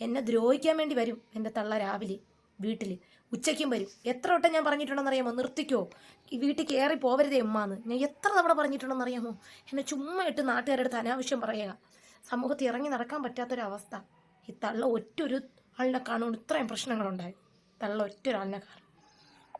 എന്നെ ദ്രോഹിക്കാൻ വേണ്ടി വരും എന്റെ തള്ള രാവിലെ വീട്ടിൽ ഉച്ചയ്ക്കും വരും. എത്ര വട്ടം ഞാൻ പറഞ്ഞിട്ടുണ്ടെന്ന് അറിയാമോ നിർത്തിക്കോ വീട്ടിൽ കയറി പോവരുതേ ഉമ്മാന്ന്. ഞാൻ എത്ര തവണ പറഞ്ഞിട്ടുണ്ടെന്നറിയാമോ? എന്നെ ചുമ്മാ ഇട്ട് നാട്ടുകാരുടെ അടുത്ത് അനാവശ്യം പറയുക. സമൂഹത്തിൽ ഇറങ്ങി നടക്കാൻ പറ്റാത്തൊരവസ്ഥ. ഈ തള്ള ഒറ്റൊരു ആളിനെ കാണുകൊണ്ട് ഇത്രയും പ്രശ്നങ്ങളുണ്ടായി. തള്ള ഒറ്റ ഒരാളിനെ കാണും.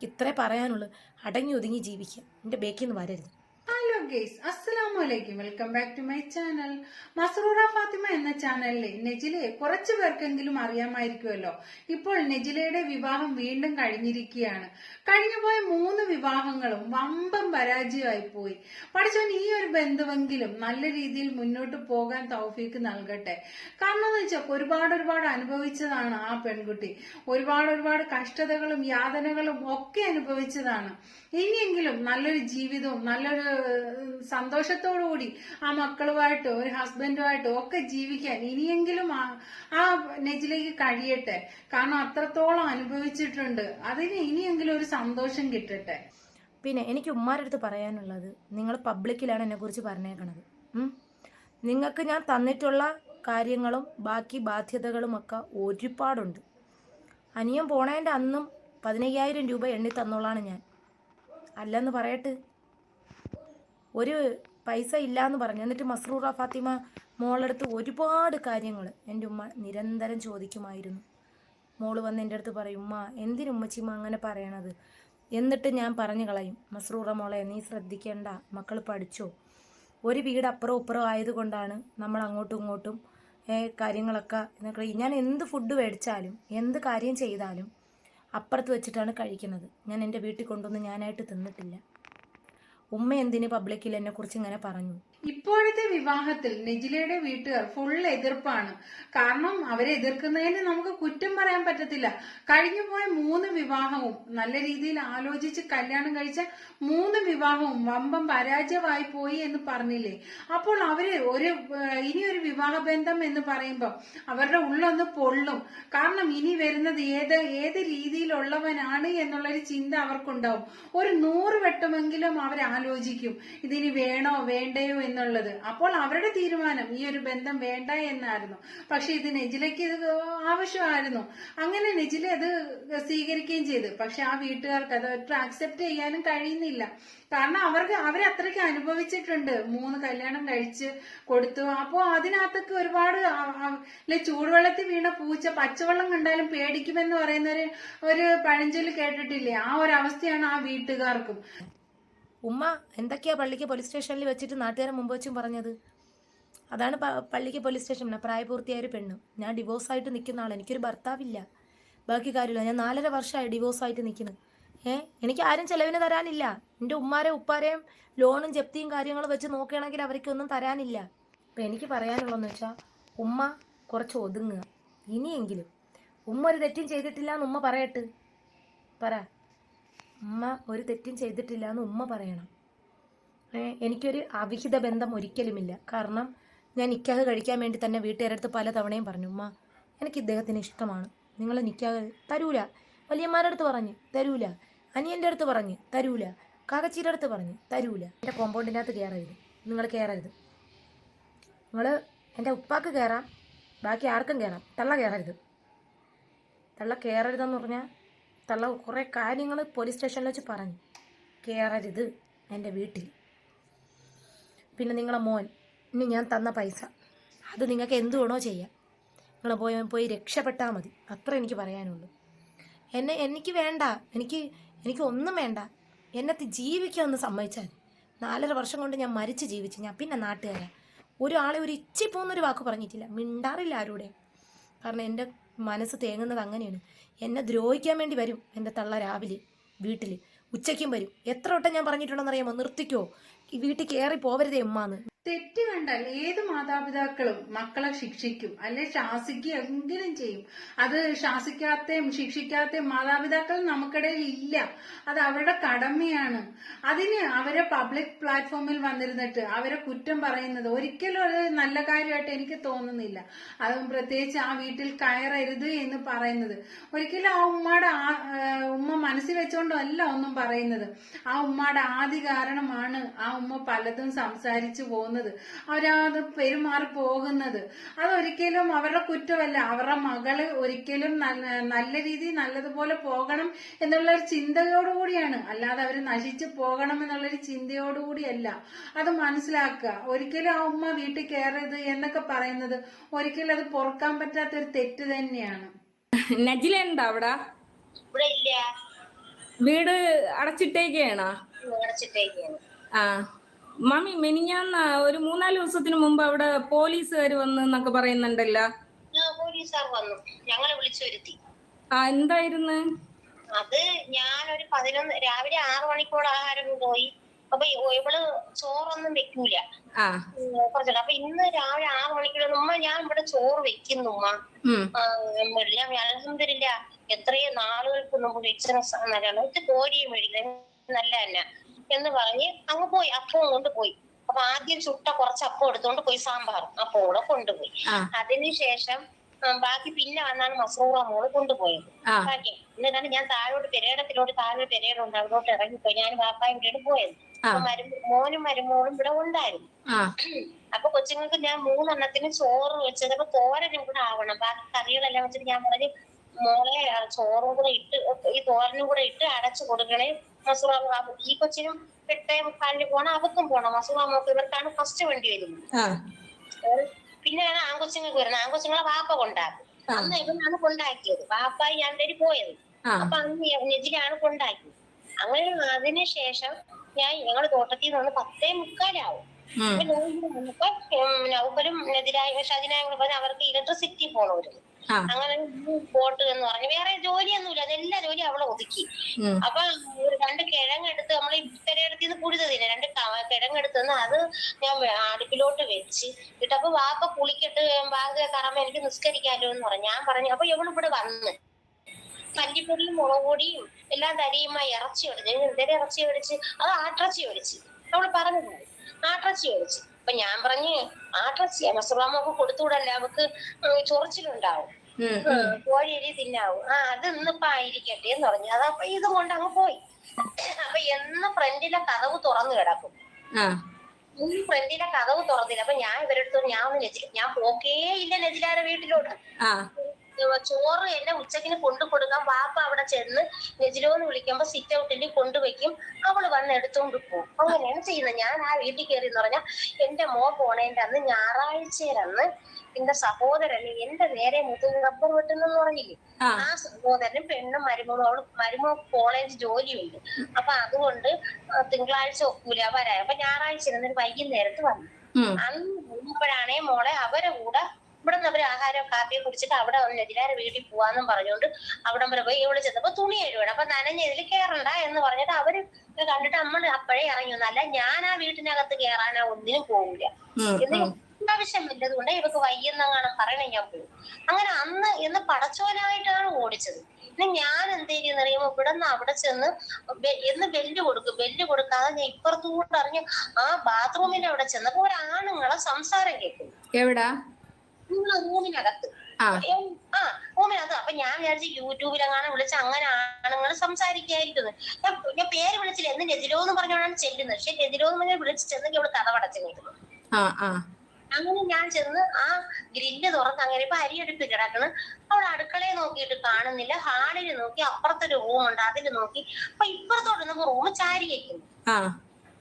ഇത്രേ പറയാനുള്ളൂ. അടങ്ങി ഒതുങ്ങി ജീവിക്കുക. എന്റെ ബേക്കിൽ നിന്ന് വരരുത്. ഹലോ ഗേസ് അസ്സലാമു അലൈക്കും welcome back to my channel Masarura Fathima എന്ന ചാനലിലെ നെജിലയെ കുറച്ചു പേർക്കെങ്കിലും അറിയാമായിരിക്കുമല്ലോ. ഇപ്പോൾ നെജിലയുടെ വിവാഹം വീണ്ടും കഴിഞ്ഞിരിക്കുകയാണ്. കഴിഞ്ഞുപോയ മൂന്ന് വിവാഹങ്ങളും വമ്പം പരാജയമായി പോയി. പഠിച്ചവൻ ഈ ഒരു ബന്ധുവെങ്കിലും നല്ല രീതിയിൽ മുന്നോട്ട് പോകാൻ തൗഫീക്ക് നൽകട്ടെ. കാരണം എന്ന് വെച്ചാൽ ഒരുപാട് ഒരുപാട് അനുഭവിച്ചതാണ് ആ പെൺകുട്ടി. ഒരുപാട് ഒരുപാട് കഷ്ടതകളും യാതനകളും ഒക്കെ അനുഭവിച്ചതാണ്. ഇനിയെങ്കിലും നല്ലൊരു ജീവിതവും നല്ലൊരു സന്തോഷത്തോടുകൂടി ആ മക്കളുമായിട്ടോ ഒരു ഹസ്ബൻഡുമായിട്ടോ ഒക്കെ ജീവിക്കാൻ ഇനിയെങ്കിലും ആ നെജിലേക്ക് കഴിയട്ടെ. കാരണം അത്രത്തോളം അനുഭവിച്ചിട്ടുണ്ട്. അതിന് ഇനിയെങ്കിലും ഒരു സന്തോഷം കിട്ടട്ടെ. പിന്നെ എനിക്ക് ഉമ്മാരുടെ അടുത്ത് പറയാനുള്ളത്. നിങ്ങൾ പബ്ലിക്കിലാണ് എന്നെക്കുറിച്ച് പറഞ്ഞേക്കണത്. നിങ്ങൾക്ക് ഞാൻ തന്നിട്ടുള്ള കാര്യങ്ങളും ബാക്കി ബാധ്യതകളും ഒക്കെ ഒരുപാടുണ്ട്. അനിയം പോണേന്റെ അന്നും പതിനയ്യായിരം രൂപ എണ്ണി തന്നോളാണ് ഞാൻ. അല്ലെന്ന് പറയട്ട്. ഒരു പൈസ ഇല്ല എന്ന് പറഞ്ഞു. എന്നിട്ട് മസ്റൂറ ഫാത്തിമ മോളടുത്ത് ഒരുപാട് കാര്യങ്ങൾ എന്റെ ഉമ്മ നിരന്തരം ചോദിക്കുമായിരുന്നു. മോൾ വന്ന് എന്റെ അടുത്ത് പറയും ഉമ്മ എന്തിനു ഉമ്മച്ചിമ്മ അങ്ങനെ പറയണത്? എന്നിട്ട് ഞാൻ പറഞ്ഞു കളയും മസ്രൂറ മോളെ നീ ശ്രദ്ധിക്കേണ്ട മക്കൾ പഠിച്ചോ. ഒരു വീട് അപ്പുറം ഇപ്പുറം ആയതുകൊണ്ടാണ് നമ്മൾ അങ്ങോട്ടും ഇങ്ങോട്ടും കാര്യങ്ങളൊക്കെ എന്നൊക്കെ ഞാൻ എന്ത് ഫുഡ് മേടിച്ചാലും എന്ത് കാര്യം ചെയ്താലും അപ്പുറത്ത് വെച്ചിട്ടാണ് കഴിക്കുന്നത്. ഞാൻ എന്റെ വീട്ടിൽ കൊണ്ടുവന്ന് ഞാനായിട്ട് തിന്നിട്ടില്ല. ഉമ്മ എന്തിന് പബ്ലിക്കിൽ എന്നെക്കുറിച്ച് ഇങ്ങനെ പറഞ്ഞു? ഇപ്പോഴത്തെ വിവാഹത്തിൽ നെജിലയുടെ വീട്ടുകാർ ഫുൾ എതിർപ്പാണ്. കാരണം അവരെ എതിർക്കുന്നതിന് നമുക്ക് കുറ്റം പറയാൻ പറ്റത്തില്ല. കഴിഞ്ഞു പോയ മൂന്ന് വിവാഹവും നല്ല രീതിയിൽ ആലോചിച്ച് കല്യാണം കഴിച്ച മൂന്ന് വിവാഹവും വമ്പം പരാജയമായി പോയി എന്ന് പറഞ്ഞില്ലേ? അപ്പോൾ അവർ ഒരു ഇനി ഒരു വിവാഹ ബന്ധം എന്ന് പറയുമ്പോൾ അവരുടെ ഉള്ളൊന്ന് പൊള്ളും. കാരണം ഇനി വരുന്നത് ഏത് ഏത് രീതിയിലുള്ളവനാണ് എന്നുള്ളൊരു ചിന്ത അവർക്കുണ്ടാവും. ഒരു നൂറ് വട്ടമെങ്കിലും അവർ ആലോചിക്കും ഇതിനി വേണോ വേണ്ടയോ എന്നുള്ളത്. അപ്പോൾ അവരുടെ തീരുമാനം ഈ ഒരു ബന്ധം വേണ്ട എന്നായിരുന്നു. പക്ഷെ ഇത് നെജിലയ്ക്ക് ഇത് ആവശ്യമായിരുന്നു. അങ്ങനെ നെജില അത് സ്വീകരിക്കുകയും ചെയ്തു. പക്ഷെ ആ വീട്ടുകാർക്ക് അത് ഒട്ടും അക്സെപ്റ്റ് ചെയ്യാനും കഴിയുന്നില്ല. കാരണം അവർക്ക് അവരെ അത്രയ്ക്ക് അനുഭവിച്ചിട്ടുണ്ട്. മൂന്ന് കല്യാണം കഴിച്ച് കൊടുത്തു. അപ്പോൾ അതിനകത്തൊക്കെ ഒരുപാട് ആ- ചൂടുവെള്ളത്തിൽ വീണ പൂച്ച പച്ചവെള്ളം കണ്ടാലും പേടിക്കുമെന്ന് പറയുന്ന ഒരു ഒരു പഴഞ്ചൊല്ല് കേട്ടിട്ടില്ലേ? ആ ഒരു അവസ്ഥയാണ് ആ വീട്ടുകാർക്കും. ഉമ്മ എന്തൊക്കെയാ പള്ളിക്ക് പോലീസ് സ്റ്റേഷനിൽ വെച്ചിട്ട് നാട്ടുകാരെ മുമ്പ് വെച്ചും പറഞ്ഞത്? അതാണ് പള്ളിക്ക് പോലീസ് സ്റ്റേഷൻ പ്രായപൂർത്തിയായ ഒരു പെണ്ണ്. ഞാൻ ഡിവോഴ്സ് ആയിട്ട് നിൽക്കുന്ന ആൾ എനിക്കൊരു ഭർത്താവില്ല. ബാക്കി കാര്യമില്ല. ഞാൻ നാലര വർഷമായി ഡിവോഴ്സായിട്ട് നിൽക്കുന്നു. ഏ? എനിക്ക് ആരും ചിലവിന് തരാനില്ല. എന്റെ ഉമ്മാരെ ഉപ്പാരെയും ലോണും ജപ്തിയും കാര്യങ്ങളും വെച്ച് നോക്കുകയാണെങ്കിൽ അവർക്കൊന്നും തരാനില്ല. അപ്പം എനിക്ക് പറയാനുള്ളതെന്ന് വെച്ചാൽ ഉമ്മ കുറച്ച് ഒതുങ്ങുക. ഇനിയെങ്കിലും ഉമ്മ ഒരു തെറ്റും ചെയ്തിട്ടില്ല എന്ന് ഉമ്മ പറയട്ട്. പറ. ഉമ്മ ഒരു തെറ്റും ചെയ്തിട്ടില്ല എന്ന് ഉമ്മ പറയണം. എനിക്കൊരു അവിഹിത ബന്ധം ഒരിക്കലുമില്ല. കാരണം ഞാൻ നിക്കാഹ് കഴിക്കാൻ വേണ്ടി തന്നെ വീട്ടുകാരടുത്ത് പല തവണയും പറഞ്ഞു ഉമ്മ എനിക്ക് ഇദ്ദേഹത്തിന് ഇഷ്ടമാണ്. നിങ്ങൾ നിക്കാഹ് തരൂല. വലിയമ്മാരുടെ അടുത്ത് പറഞ്ഞ് തരൂല. അനിയന്റെ അടുത്ത് പറഞ്ഞ് തരൂല. കാക്കച്ചീരുടെ അടുത്ത് പറഞ്ഞ് തരൂല. എന്റെ കോമ്പൗണ്ടിനകത്ത് കയറരുത് നിങ്ങൾ കയറരുത് നിങ്ങൾ എന്റെ ഉപ്പാക്ക് കയറാം ബാക്കി ആർക്കും കയറാം തള്ള കയറരുത് തള്ള കയറരുതെന്ന് പറഞ്ഞാൽ തള്ള കുറേ കാര്യങ്ങൾ പോലീസ് സ്റ്റേഷനിൽ വെച്ച് പറഞ്ഞു. കയറരുത് എന്റെ വീട്ടിൽ. പിന്നെ നിങ്ങളെ മോൻ ഇനി ഞാൻ തന്ന പൈസ. അത് നിങ്ങൾക്ക് എന്ത് വേണോ ചെയ്യാം. നിങ്ങൾ പോയി പോയി രക്ഷപ്പെട്ടാൽ മതി. അത്ര എനിക്ക് പറയാനുള്ളൂ. എന്നെ എനിക്ക് വേണ്ട. എനിക്ക് എനിക്ക് ഒന്നും വേണ്ട. എന്നെ ജീവിക്കാൻ ഒന്ന് സമ്മതിച്ചാൽ നാലര വർഷം കൊണ്ട് ഞാൻ മരിച്ച് ജീവിച്ചു ഞാൻ പിന്നെ നാട്ടുകാരാണ് ഒരാളെ ഒരു ഇച്ചി പോകുന്നൊരു വാക്ക് പറഞ്ഞിട്ടില്ല. മിണ്ടാറില്ല ആരുടെ കാരണം എന്റെ മനസ്സ് തേങ്ങുന്നത് അങ്ങനെയാണ്. എന്നെ ദ്രോഹിക്കാൻ വേണ്ടി വരും എന്റെ തള്ള രാവിലെ വീട്ടിൽ ഉച്ചയ്ക്കും വരും. എത്ര വട്ടം ഞാൻ പറഞ്ഞിട്ടുണ്ടെന്ന് അറിയാമോ നിർത്തിക്കോ വീട്ടിൽ കയറി പോവരുതേ ഉമ്മാന്ന്. തെറ്റ് കണ്ടാൽ ഏത് മാതാപിതാക്കളും മക്കളെ ശിക്ഷിക്കും. അല്ലെ ശാസിക്കുകയെങ്കിലും ചെയ്യും. അത് ശാസിക്കാത്തയും ശിക്ഷിക്കാത്തയും മാതാപിതാക്കൾ നമുക്കിടയിൽ ഇല്ല. അത് അവരുടെ കടമയാണ്. അതിന് അവരെ പബ്ലിക് പ്ലാറ്റ്ഫോമിൽ വന്നിരുന്നിട്ട് അവരെ കുറ്റം പറയുന്നത് ഒരിക്കലും അത് നല്ല കാര്യമായിട്ട് എനിക്ക് തോന്നുന്നില്ല. അതും പ്രത്യേകിച്ച് ആ വീട്ടിൽ കയറരുത് എന്ന് പറയുന്നത്. ഒരിക്കലും ആ ഉമ്മയുടെ ഉമ്മ മനസ്സിൽ വെച്ചുകൊണ്ടല്ല ഒന്നും പറയുന്നത്. ആ ഉമ്മയുടെ ആദ്യ കാരണമാണ് ആ ഉമ്മ പലതും സംസാരിച്ചു പോകുന്നത്. പോകുന്നത് അവരത് പെരുമാറി പോകുന്നത്. അതൊരിക്കലും അവരുടെ കുറ്റമല്ല. അവരുടെ മകൾ ഒരിക്കലും നല്ല രീതി രീതിയിൽ നല്ലതുപോലെ പോകണം എന്നുള്ള ഒരു ചിന്തയോടുകൂടിയാണ്. അല്ലാതെ അവർ നശിച്ചു പോകണം എന്നുള്ളൊരു ചിന്തയോടുകൂടിയല്ല. അത് മനസ്സിലാക്കുക. ഒരിക്കലും ആ ഉമ്മ വീട്ടിൽ കയറരുത് എന്നൊക്കെ പറയുന്നത് ഒരിക്കലും അത് പൊറുക്കാൻ പറ്റാത്ത ഒരു തെറ്റ് തന്നെയാണ്. നജില എന്താ അവിടെ? ഇവിടെ ഇല്ല. വീട് അടച്ചിട്ടേക്കാണോ അടച്ചിട്ടേക്കാണ് ആ. മമ്മി മെനിഞ്ഞാന്ന് ഒരു മൂന്നാൽ ദിവസത്തിന് മുമ്പ് അവിടെ പോലീസുകാർ വന്ന് എന്നൊക്കെ പറയുന്നുണ്ടല്ലോ? പോലീസുകാർ വന്നു. ഞങ്ങളെ വിളിച്ചു വരുത്തി ആ എന്തായിരുന്നു? അത് ഞാനൊരു പതിനൊന്ന് രാവിലെ ആറു മണിക്കൂടെ ആഹാരം പോയി. അപ്പൊ ഇവൾ ചോറൊന്നും വെക്കൂല. കുറച്ചുകൂടെ അപ്പൊ ഇന്ന് രാവിലെ ആറു മണിക്കൂടെ ഉമ്മ ഞാൻ ഇവിടെ ചോറ് വെക്കുന്നു ഉമ്മ. എല്ലാം അലഹമില്ല എത്രയും നാളുകൾക്ക് മുമ്പ് വെച്ച നല്ലതാണ് ഇത് കോരിയും മേടിക്കുന്നത് നല്ല തന്നെ. എന്ന് പറഞ്ഞ് അങ്ങ് പോയി അപ്പവും കൊണ്ട് പോയി. അപ്പൊ ആദ്യം ചുട്ട കുറച്ച് അപ്പം എടുത്തോണ്ട് പോയി സാമ്പാർ. അപ്പോടെ കൂടെ കൊണ്ടുപോയി. അതിനുശേഷം ബാക്കി പിന്നെ വന്നാണ് മസൂറ മോൾ കൊണ്ടുപോയത്. ബാക്കി എന്നിട്ടാണ് ഞാൻ താഴോട്ട് പെരേടത്തിലോട്ട് താഴെ പെരേടുണ്ട് അവിടോട്ട് ഇറങ്ങിപ്പോയി. ഞാൻ വാപ്പായും ഇവിടെ പോയത്. മരു മോനും മരുമോളും ഇവിടെ ഉണ്ടായിരുന്നു. അപ്പൊ കൊച്ചുങ്ങൾക്ക് ഞാൻ മൂന്നെണ്ണത്തിന് ചോറ് വെച്ചത്. അപ്പൊ തോരനും കൂടെ ആവണം. ബാക്കി കറികളെല്ലാം വെച്ചിട്ട് ഞാൻ പറഞ്ഞു മോളെ ചോറും കൂടെ ഇട്ട് ഈ തോരനും കൂടെ ഇട്ട് അടച്ചു കൊടുക്കണേ. മസൂറ മോ- ഈ കൊച്ചിനും എട്ടേ മുക്കാലിന് പോണം അവക്കും പോണം. മസുറാമോക്ക് ഇവർക്കാണ് ഫസ്റ്റ് വണ്ടി വരുന്നത്. ആ. വേണം പിന്നെയാണ് ആൺകൊച്ചുങ്ങൾക്ക് വരുന്നത്. ആൺകൊച്ചുങ്ങളെ വാപ്പ കൊണ്ടാക്കും. അന്ന് ഇവനാണ് കൊണ്ടാക്കിയത്. വാപ്പായി ഞാൻ തരി പോയത് അപ്പൊ അന്ന് നെജിലാണ് കൊണ്ടാക്കിയത്. അങ്ങനെ അതിനുശേഷം ഞാൻ ഞങ്ങൾ തോട്ടത്തിൽ നിന്ന് പത്തേ മുക്കാലാവും. നൗഫലും നെതിരായ പറഞ്ഞ അവർക്ക് ഇലക്ട്രിസിറ്റി പോണമായിരുന്നു ആ അങ്ങനെ പോട്ട് എന്ന് പറഞ്ഞു. വേറെ ജോലിയൊന്നുമില്ല. അതെല്ലാ ജോലി അവളെ ഒതുക്കി. അപ്പൊ ഒരു രണ്ട് കിഴങ്ങെടുത്ത് നമ്മൾ ഈ നിന്ന് ഇത് രണ്ട് ക- കിഴങ്ങെടുത്ത് അത് ഞാൻ അടുപ്പിലോട്ട് വെച്ച് ഇട്ടപ്പോ വാപ്പ കുളിക്കിട്ട് ബാഗ് കറമ്പ എനിക്ക് നിസ്കരിക്കാലോ എന്ന് പറഞ്ഞു. ഞാൻ പറഞ്ഞു അപ്പൊ ഇവൾ ഇവിടെ വന്ന് മല്ലിപ്പൊടിയും മുളക് പൊടിയും എല്ലാം തരിയുമായി ഇറച്ചി ഒടിച്ച് എന്തെങ്കിലും ഇറച്ചി ഒടിച്ച് അത് ആട്ടിറച്ചി ഒടിച്ച് അവൾ പറഞ്ഞു ആട്ടിറച്ചി ഒടിച്ച് അപ്പൊ ഞാൻ പറഞ്ഞ് ആട്ടിറച്ചിയാ മസുറാമൊക്കെ കൊടുത്തുവിടല്ല അവക്ക് ഉം ചൊറിച്ചിലുണ്ടാവും. കോഴിയരി തിന്നാവും. ആ അത് ഇന്നിപ്പോ ആയിരിക്കട്ടെ എന്ന് പറഞ്ഞു. അതപ്പൊ ഇത് കൊണ്ട് അങ്ങ് പോയി. അപ്പൊ എന്ന് ഫ്രണ്ടിലെ കഥവ് തുറന്നു കിടക്കും. ആ. ഈ ഫ്രണ്ടിലെ കഥവ് തുറന്നില്ല. അപ്പൊ ഞാൻ ഇവരെടുത്തോ ഞാൻ ഒന്ന് ഞാൻ പോക്കേ ഇല്ല നെജിലാരെ വീട്ടിലോട്ട്. ആ. ചോറ് എന്നെ ഉച്ചക്കിന് കൊണ്ടു കൊടുക്കാൻ വാപ്പ അവിടെ ചെന്ന് നെജിലോന്ന് വിളിക്കുമ്പോ സിറ്റ് ഔട്ടിൽ കൊണ്ടുവയ്ക്കും അവൾ വന്ന് എടുത്തോണ്ട് പോകും അങ്ങനെയാണ് ചെയ്യുന്നത്. ഞാൻ ആ വീട്ടിൽ കയറി എന്ന് പറഞ്ഞാൽ എന്റെ മോ പോണേന്റെ അന്ന് ഞായറാഴ്ചയിലന്ന് എന്റെ സഹോദരൻ എന്റെ നേരെ മുതൽ റബ്ബർ വെട്ടുന്നെന്ന് പറഞ്ഞില്ലേ? ആ. സഹോദരനും പെണ്ണും മരുമോളും അവൾ മരുമോ കോളേജ് ജോലിയുണ്ട്. അപ്പൊ അതുകൊണ്ട് തിങ്കളാഴ്ച ഒക്കൂല വരാ അപ്പൊ ഞായറാഴ്ച ഇരുന്നൊരു വൈകുന്നേരത്ത് വന്നു. അന്ന് പോകുമ്പോഴാണേ മോളെ അവരെ കൂടെ ഇവിടെ നിന്ന് അവർ ആഹാരം കാപ്പിയും കുടിച്ചിട്ട് അവിടെ നെതിലാരെ വീട്ടിൽ പോവാന്നും പറഞ്ഞുകൊണ്ട് അവിടെ വരെ പോയി. ഇവൾ ചെന്നപ്പോ തുണി കഴുകണം അപ്പൊ നനഞ്ഞതിൽ കേറണ്ട എന്ന് പറഞ്ഞിട്ട് അവർ കണ്ടിട്ട് നമ്മൾ അപ്പോഴേ ഇറങ്ങി വന്നു. അല്ല ഞാൻ ആ വീട്ടിനകത്ത് കേറാനാ ഒന്നിനും പോകില്ല ആവശ്യം ഇതിന് ഉം ആവശ്യമില്ലത് കൊണ്ട് ഇവക്ക് വയ്യെന്നങ്ങാണ് പറയണേ ഞാൻ പോകും അങ്ങനെ അന്ന് ഇന്ന് പടച്ചോനായിട്ടാണ് ഓടിച്ചത്. ഇനി ഞാൻ എന്ത് ചെയ്യുന്നറിയുമ്പോ ഇവിടെ നിന്ന് അവിടെ ചെന്ന് എന്ന് ബെല്ല് കൊടുക്കും. ബെല്ല് കൊടുക്കാതെ ഞാൻ ഇപ്പുറത്തൂടെ അറിഞ്ഞ് ആ ബാത്റൂമിന്റെ അവിടെ ചെന്നപ്പോ ഒരാണുങ്ങളെ സംസാരം കേൾക്കും എവിടാ? നിങ്ങളെ റൂമിനകത്ത്. ആ. റൂമിനകത്ത്. അപ്പൊ ഞാൻ വിചാരിച്ചു യൂട്യൂബിലെങ്ങാനും വിളിച്ച് അങ്ങനെ ആണുങ്ങൾ സംസാരിക്കായിരിക്കുന്നത് ഞാൻ പേര് വിളിച്ചില്ല. എന്ന് രജിലോ എന്ന് പറഞ്ഞോണ്ടാണ് ചെല്ലുന്നത്. പക്ഷെ രജിലോ എന്ന് പറഞ്ഞാൽ വിളിച്ച് ചെന്നെങ്കിൽ ഇവിടെ കഥ നിൽക്കുന്നു അങ്ങനെ ഞാൻ ചെന്ന് ആ ഗ്രില്ല് തുറന്ന് അങ്ങനെ ഇപ്പൊ അരിയെടുപ്പ് കിടക്കണ്. അവിടെ അടുക്കളയെ നോക്കിയിട്ട് കാണുന്നില്ല. ഹാളിൽ നോക്കി അപ്പുറത്തൊരു റൂം ഉണ്ട് അതിൽ നോക്കി. അപ്പൊ ഇപ്പുറത്തോട്ട് നമുക്ക് റൂം ചാരി വെക്കുന്നു. ആ.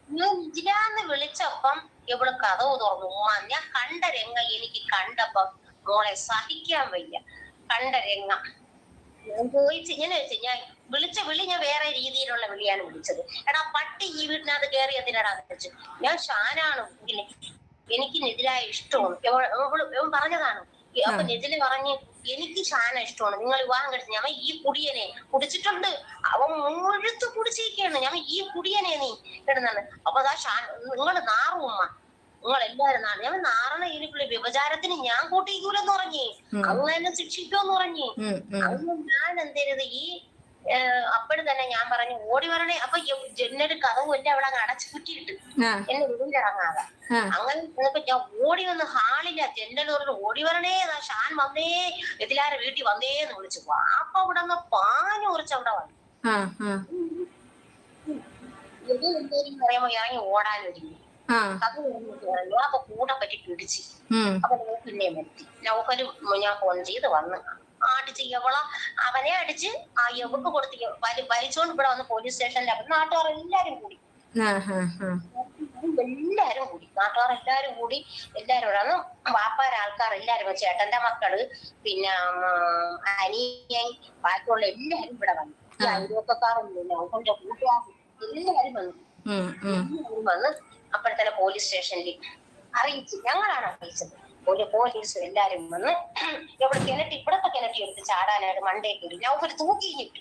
ഞാൻ ഇതിലാന്ന് വിളിച്ചപ്പം ഇവിടെ കഥവ് തുറന്നു. ഉമ്മ ഞാൻ കണ്ട രംഗ എനിക്ക് കണ്ടപ്പം മോളെ സഹിക്കാൻ വയ്യ. കണ്ട രംഗ. ഞാൻ ചോദിച്ചു ഇങ്ങനെ വെച്ച് ഞാൻ വിളിച്ച വിളി ഞാൻ വേറെ രീതിയിലുള്ള വിളിയാണ് വിളിച്ചത്. എടാ പട്ടി ഈ വീട്ടിനകത്ത് കയറി എന്തിനാടാ വെച്ചു ഞാൻ ഷാനാണ് എനിക്ക് നെതിരായ ഇഷ്ടമാണ്. പറഞ്ഞതാണ്. അപ്പൊ നെതിൽ പറഞ്ഞ് എനിക്ക് ഷാന ഇഷ്ടമാണ്. നിങ്ങൾ വിവാഹം കഴിച്ചു ഞാൻ ഈ കുടിയനെ കുടിച്ചിട്ടുണ്ട്. അവൻ മുഴുത്ത് കുടിച്ചിരിക്കുകയാണ്. ഞാൻ ഈ കുടിയനെ നീ കിടന്നാണ്. അപ്പൊ അതാ ഷാൻ നിങ്ങൾ നാറും ഉമ്മ. നിങ്ങൾ എല്ലാവരും നാളെ ഞാൻ നാറണ ഇതിലുള്ള വ്യഭിചാരത്തിന് ഞാൻ കൂട്ടിക്കൂലെന്ന് പറഞ്ഞേ. അങ്ങനെ ശിക്ഷിക്കുമെന്ന് പറഞ്ഞേ അന്ന് ഞാൻ എന്തെയ്തത് ഈ അപ്പോഴും തന്നെ ഞാൻ പറഞ്ഞു ഓടി വരണേ. അപ്പൊ ജനൽ കഥവും എന്റെ അവിടെ അങ്ങ് അടച്ചു കുറ്റിയിട്ട് എന്നെ വെളിയിലിറങ്ങാതെ ആ. അങ്ങനെ നിന്നപ്പോ ഞാൻ ഓടി വന്ന് ഹാളില്ല ജനലൂറിൽ ഓടി വരണേ ഷാൻ വന്നേ എതിലാരെ വീട്ടിൽ വന്നേന്ന് വിളിച്ചു. അപ്പൊ അവിടെ നിന്ന് പാഞ്ഞു കുറിച്ച് അവിടെ വന്നു. പറയുമ്പോ ഇറങ്ങി ഓടാനൊരുങ്ങി. ആ. കഥ അപ്പൊ കൂടെ പറ്റി പിടിച്ച്. അപ്പൊ പിന്നെ പറ്റി. നൗഫൽ ഞാൻ ഫോൺ ചെയ്ത് വന്ന്. അടിച്ച് യവള അവനെ അടിച്ച് ആ യവക്ക് കൊടുത്ത് വലി വലിച്ചോണ്ട് ഇവിടെ വന്ന് പോലീസ് സ്റ്റേഷനിൽ അപ്പൊ നാട്ടുകാർ എല്ലാരും കൂടി. എല്ലാരും കൂടി നാട്ടുകാർ എല്ലാരും കൂടി. എല്ലാരും കൂടെ. അന്ന് വാപ്പാര ആൾക്കാർ എല്ലാരും. ചേട്ടന്റെ മക്കൾ പിന്നെ അനിയൻ ബാക്കിയുള്ള എല്ലാരും ഇവിടെ വന്നു. ഈ അയൽവക്കക്കാരും പിന്നെ അവന്റെ കൂട്ടുകാരും എല്ലാരും വന്നു. എല്ലാരും വന്ന് അപ്പോഴത്തന്നെ പോലീസ് സ്റ്റേഷനിൽ അറിയിച്ചു ഞങ്ങളാണ് അറിയിച്ചത്. ഒരു പോലീസ് എല്ലാരും വന്ന് ഇവിടെ കിണറ്റി ഇവിടത്തെ കിണറ്റി എടുത്ത് ചാടാനായിട്ട് മണ്ടേ കയറി. ഞാൻ ഒരു തൂക്കി കിട്ടി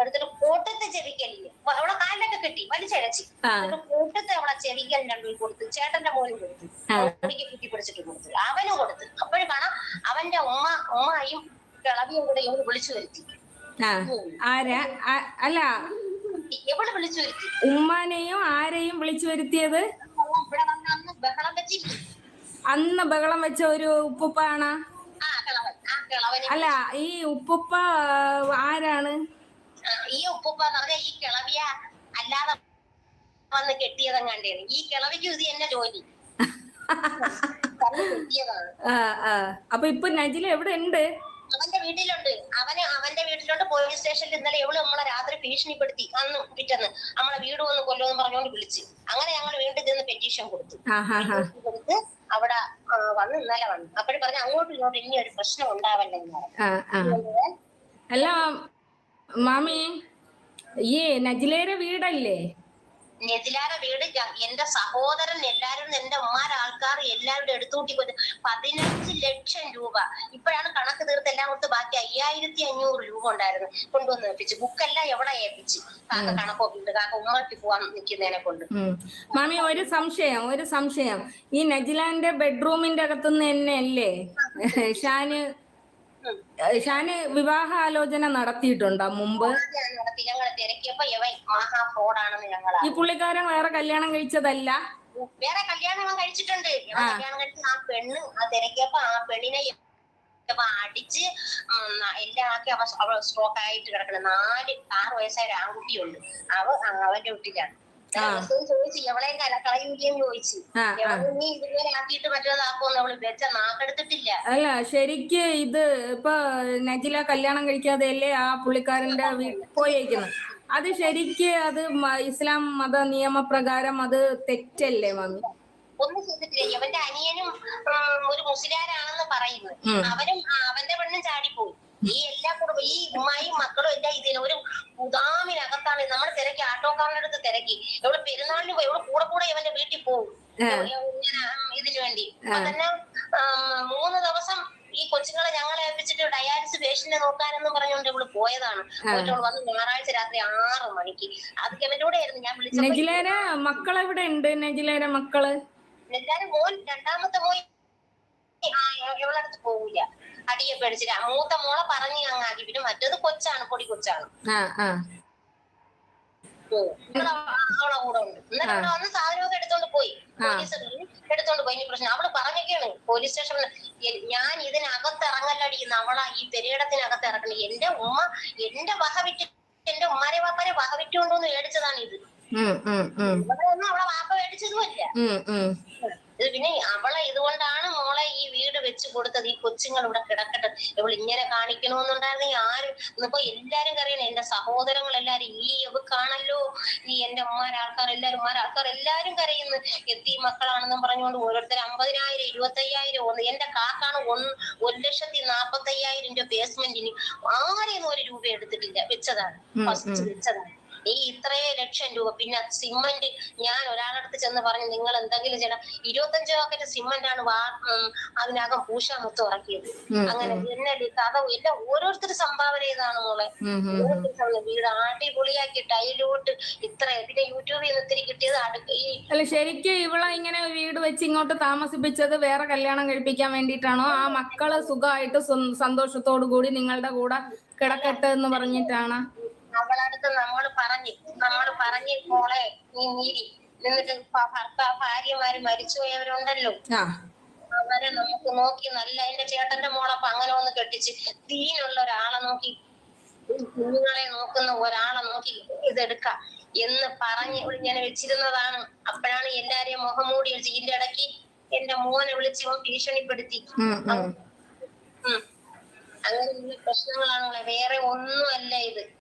എടുത്തിട്ട് കൂട്ടത്തെ ചെവിക്കലിന് അവളെ കാലിലൊക്കെ കെട്ടി വലിച്ചടച്ചി കൂട്ടത്തെ അവളെ ചെവിക്കൽ രണ്ടും കൊടുത്ത് ചേട്ടന്റെ മോനും കൊടുത്തു കുട്ടി പിടിച്ചിട്ട് കൊടുത്തു അവനും കൊടുത്ത്. അപ്പോഴും കാണാം അവന്റെ ഉമ്മ ഉമ്മയും കിളവിയും കൂടെ ഇവൾ വിളിച്ചു വരുത്തി. അല്ല. എവിടെ വിളിച്ചു വരുത്തി. ഉമ്മാനെയും ആരെയും വിളിച്ചു വരുത്തിയത്? ഇവിടെ വന്ന് അന്ന് ബഹളം വെച്ചില്ലേ അന്ന് ബഹളം വെച്ച ഒരു ഉപ്പുപ്പാണ്. അല്ല ഈ ഉപ്പുപ്പ ആരാണ്? ഈ ഉപ്പുപ്പ എന്ന് ഈ കിളവിയ അല്ലാതെ വന്ന് കെട്ടിയതെങ്ങാണ്ടാണ് ഈ കിളവിക്ക് ഇത് തന്നെ ജോലി. അപ്പൊ ഇപ്പൊ നജില എവിടെ ഉണ്ട്? അവന്റെ വീട്ടിലുണ്ട്. അവന് അവന്റെ വീട്ടിലോട്ട് പോലീസ് സ്റ്റേഷനിൽ ഇന്നലെ എവിടെ നമ്മളെ രാത്രി ഭീഷണിപ്പെടുത്തി. അന്ന് പിറ്റന്ന് നമ്മളെ വീട് വന്ന് കൊല്ലുമെന്ന് പറഞ്ഞുകൊണ്ട് വിളിച്ച്. അങ്ങനെ ഞങ്ങൾ വീണ്ടും ചെന്ന് പെറ്റീഷൻ കൊടുത്തു. കൊടുത്ത് അവിടെ വന്ന് ഇന്നലെ വന്നു. അപ്പോഴും പറഞ്ഞു അങ്ങോട്ടും ഇങ്ങോട്ടും ഇനി ഒരു പ്രശ്നം ഉണ്ടാവല്ലെന്ന് അല്ല മാമി ഈ നജിലേരെ വീടല്ലേ? നെതിലാര വീട് എന്റെ സഹോദരൻ എല്ലാരും എന്റെ ഉമ്മാരെ ആൾക്കാർ എല്ലാവരും എടുത്തുകൂട്ടി കൊണ്ടു പതിനഞ്ച് ലക്ഷം രൂപ. ഇപ്പോഴാണ് കണക്ക് തീർത്ത് എല്ലാം കൊടുത്ത് ബാക്കി അയ്യായിരത്തി അഞ്ഞൂറ് രൂപ ഉണ്ടായിരുന്നു കൊണ്ടുവന്ന് ഏൽപ്പിച്ചു. ബുക്കെല്ലാം എവിടെ ഏൽപ്പിച്ച്? കാക്ക കണക്കൊക്കെ കാക്ക ഉമ്മക്ക് പോവാൻ നിൽക്കുന്നതിനെ കൊണ്ട്. മാമി ഒരു സംശയം ഒരു സംശയം. ഈ നജിലാന്റെ ബെഡ്റൂമിന്റെ അകത്തുനിന്ന് തന്നെ അല്ലേ? ഷാന് ഷാന് വിവാഹാലോചന നടത്തിയിട്ടുണ്ടോ മുമ്പ്? ഞങ്ങൾ തിരക്കിയപ്പോ ഇവൻ മഹാ ഫ്രോഡാണെന്ന് ഞങ്ങൾ ഈ പുള്ളിക്കാരൻ വേറെ കല്യാണം കഴിച്ചതല്ല? വേറെ കല്യാണം കഴിച്ചിട്ടുണ്ട്. ഇവൻ കല്യാണം കഴിച്ച ആ പെണ്ണ് ആ തിരക്കിയപ്പോ ആ പെണ്ണിനെ അടിച്ച് എല്ലാം ആക്കി അവ സ്ട്രോക്ക് ആയിട്ട് കിടക്കണം നാല് ആറ് വയസ്സായ ഒരു ആൺകുട്ടിയുണ്ട്. അവ അവന്റെ വീട്ടിലാണ്. ആ. ചോദിച്ചു എവളെയും കല കളയൂലെന്ന് ചോദിച്ചു. നീ ഇതുപോലെ ആക്കിയിട്ട് മറ്റേതാക്കുമെന്ന് അവൾ വെച്ച നാക്കെടുത്തിട്ടില്ല. അല്ല ശരിക്ക് ഇത് ഇപ്പൊ നജില കല്യാണം കഴിക്കാതെ അല്ലേ ആ പുള്ളിക്കാരന്റെ പോയേക്കുന്നത്? അത് ശരിക്ക് അത് ഇസ്ലാം മത നിയമപ്രകാരം അത് തെറ്റല്ലേ മമ്മി ഒന്നും ചെയ്തിട്ടില്ല. ഇവന്റെ അനിയനും ഒരു മുസ്ലിയാരാണെന്ന് പറയുന്നു. അവനും അവന്റെ പെണ്ണും ചാടിപ്പോയി. ഈ ഉമ്മായും മക്കളും എല്ലാം ഇതിന് ഒരു പുതാമിനകത്താണ് നമ്മൾ തിരക്കി ആട്ടോക്കാരന്റെ അടുത്ത് തിരക്കി. എവിടെ പെരുന്നാളിന് പോയി എവിടെ കൂടെ കൂടെ ഇവന്റെ വീട്ടിൽ പോകും ഇതിനു വേണ്ടി. തന്നെ മൂന്ന് ദിവസം ഈ കൊച്ചുങ്ങളെ ഞങ്ങളെ ഏൽപ്പിച്ചിട്ട് ഡയാലിസിസ് പേഷ്യന്റിനെ നോക്കാനെന്ന് പറഞ്ഞുകൊണ്ട് ഇവൾ പോയതാണ്. വന്ന് ഞായറാഴ്ച രാത്രി ആറ് മണിക്ക്. അത് കൂടെ ആയിരുന്നു. ഞാൻ വിളിച്ചത് മക്കൾ എവിടെ ഉണ്ട്? നജിലേര മക്കൾ? എല്ലാരും മോൻ രണ്ടാമത്തെ മോൻ ഇവളടുത്ത് പോവില്ല. അടിയെ പേടിച്ചില്ല മൂത്ത മോളെ പറഞ്ഞു അങ്ങാക്കി പിന്നെ മറ്റേത് കൊച്ചാണ് പൊടി കൊച്ചാണ്. അവളെ കൂടെ ഉണ്ട്. ഇന്നലെ ഇവിടെ വന്ന് സാധനമൊക്കെ എടുത്തോണ്ട് പോയി. പോലീസ് എടുത്തോണ്ട് പോയി. ഇനി പ്രശ്നം. അവൾ പറഞ്ഞൊക്കെയാണ് പോലീസ് സ്റ്റേഷനിൽ ഞാൻ ഇതിനകത്ത് ഇറങ്ങല്ലടി അവളാ ഈ പെരയിടത്തിനകത്ത് ഇറങ്ങണി. എന്റെ ഉമ്മ എന്റെ വഹവിറ്റ് എന്റെ ഉമ്മാരെ വാപ്പാരെ വഹവിറ്റുകൊണ്ടൊന്ന് മേടിച്ചതാണ് ഇത്. ഇവിടെ ഒന്നും അവളെ വാപ്പ മേടിച്ചതുമല്ല. ഇത് പിന്നെ അവളെ ഇതുകൊണ്ടാണ് മോളെ ഈ വീട് വെച്ച് കൊടുത്തത് ഈ കൊച്ചുങ്ങൾ ഇവിടെ കിടക്കട്ടെ. ഇവൾ ഇങ്ങനെ കാണിക്കണമെന്നുണ്ടായിരുന്നെങ്കിൽ ആരും? ഇന്നിപ്പോ എല്ലാരും കറിയണേ എന്റെ സഹോദരങ്ങൾ എല്ലാരും ഈ കാണല്ലോ ഈ എന്റെ ഉമ്മാരെ ആൾക്കാർ എല്ലാരും ഉമ്മാരെ ആൾക്കാർ എല്ലാരും കരയുന്നു. എത്തി മക്കളാണെന്നും പറഞ്ഞുകൊണ്ട് ഓരോരുത്തർ അമ്പതിനായിരം ഇരുപത്തി അയ്യായിരം ഒന്ന് എന്റെ കാക്കാണ് ഒന്ന് ഒരു ലക്ഷത്തി നാപ്പത്തി അയ്യായിരം രൂപ ബേസ്മെന്റിന് ആരെയൊന്നും ഒരു രൂപ എടുത്തിട്ടില്ല. വെച്ചതാണ്. ഫസ്റ്റ് വെച്ചതാണ്. ഈ ഇത്രയും ലക്ഷം രൂപ പിന്നെ സിമന്റ് ഞാൻ ഒരാളടുത്ത് ചെന്ന് പറഞ്ഞു നിങ്ങൾ എന്തെങ്കിലും ചെയ്യണം. ഇരുപത്തഞ്ച് പാക്കറ്റ് സിമന്റ് ആണ് വാ അതിനകം പൂശ മൊത്തം ഇറക്കിയത് അങ്ങനെ എന്നെ കഥ എല്ലാം ഓരോരുത്തർ സംഭാവന ചെയ്താണ് മോളെ. വീട് അടിപൊളിയാക്കി ടൈലോട്ട് ഇത്ര പിന്നെ യൂട്യൂബിൽ നിന്ന് ഒത്തിരി കിട്ടിയത് അടുക്ക അല്ല ശരിക്കും ഇവളെ ഇങ്ങനെ വീട് വെച്ച് ഇങ്ങോട്ട് താമസിപ്പിച്ചത് വേറെ കല്യാണം കഴിപ്പിക്കാൻ വേണ്ടിയിട്ടാണോ? ആ മക്കൾ സുഖമായിട്ട് സന്തോഷത്തോടു കൂടി നിങ്ങളുടെ കൂടെ കിടക്കട്ടെ എന്ന് പറഞ്ഞിട്ടാണ്. അവളടുത്ത് നമ്മൾ പറഞ്ഞു നമ്മൾ പറഞ്ഞു മോളെ നീ നീരി. എന്നിട്ട് ഭർത്താ ഭാര്യമാര് മരിച്ചുപോയവരുണ്ടല്ലോ. അവരെ നമുക്ക് നോക്കി നല്ല എന്റെ ചേട്ടന്റെ മോളപ്പൊ അങ്ങനെ ഒന്ന് കെട്ടിച്ച് ദീനുള്ള ഒരാളെ നോക്കി കുഞ്ഞുങ്ങളെ നോക്കുന്ന ഒരാളെ നോക്കി ഇതെടുക്ക എന്ന് പറഞ്ഞ് ഇങ്ങനെ വെച്ചിരുന്നതാണ്. അപ്പോഴാണ് എല്ലാരെയും മുഖം മൂടി വെച്ച് ഇതിന്റെ ഇടയ്ക്ക് എന്റെ മോനെ വിളിച്ച് ഇവൻ ഭീഷണിപ്പെടുത്തി. അങ്ങനെ പ്രശ്നങ്ങളാണ് വേറെ ഒന്നും അല്ല ഇത്.